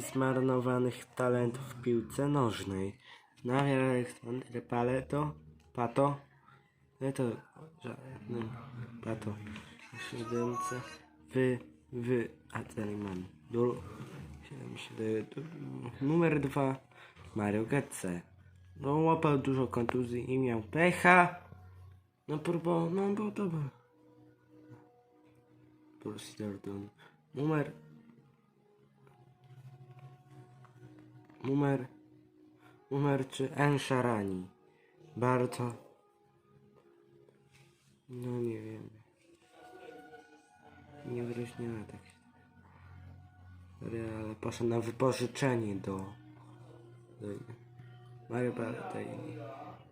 zmarnowanych talentów w piłce nożnej. Nawier Aleksander Paleto, Pato, to żadnym Pato, siódemce, wy, wy, a dalej mam, du, siedem, siedem, du, numer dwa, Mario Götze. No łapał dużo kontuzji i miał pecha. No próbował, no był dobry. Borussia. Numer Numer Numer czy Enszarani. Bardzo No nie wiem. Nie wyróżniała tak się. Ale poszedł na wypożyczenie do, do Mario Balotelli.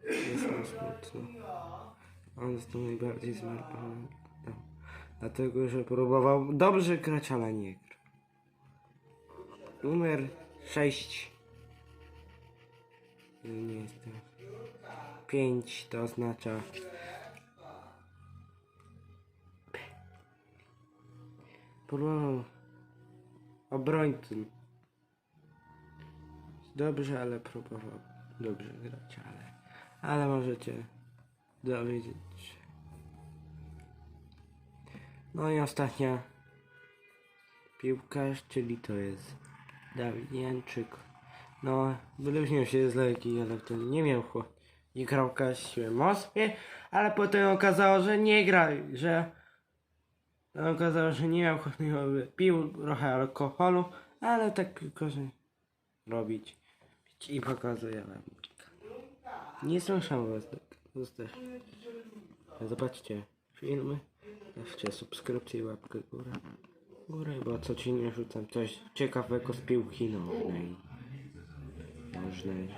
Jest mu smutno. On jest tu najbardziej zmarnowany. No. Dlatego, że próbował dobrze grać, ale nie grał. Numer 6. Nie jestem. 5 to oznacza. Próbował obrońcą. Dobrze, ale próbował dobrze grać, ale. Ale możecie dowiedzieć. No i ostatnia piłkarz, czyli to jest Dawid Jęczyk. No, wyróżnił się z Legii, ale to nie miał chłop. I grał w Moskwie, ale potem okazało, że nie gra, że okazało, że nie miał chłopnego pił trochę alkoholu, ale tak piłkarze robić i pokazuje wam. Nie słyszę was tak. Zobaczcie filmy. Dajcie subskrypcję i łapkę górę. Górę, bo codziennie rzucam coś ciekawego z piłki nożnej. Nożnej.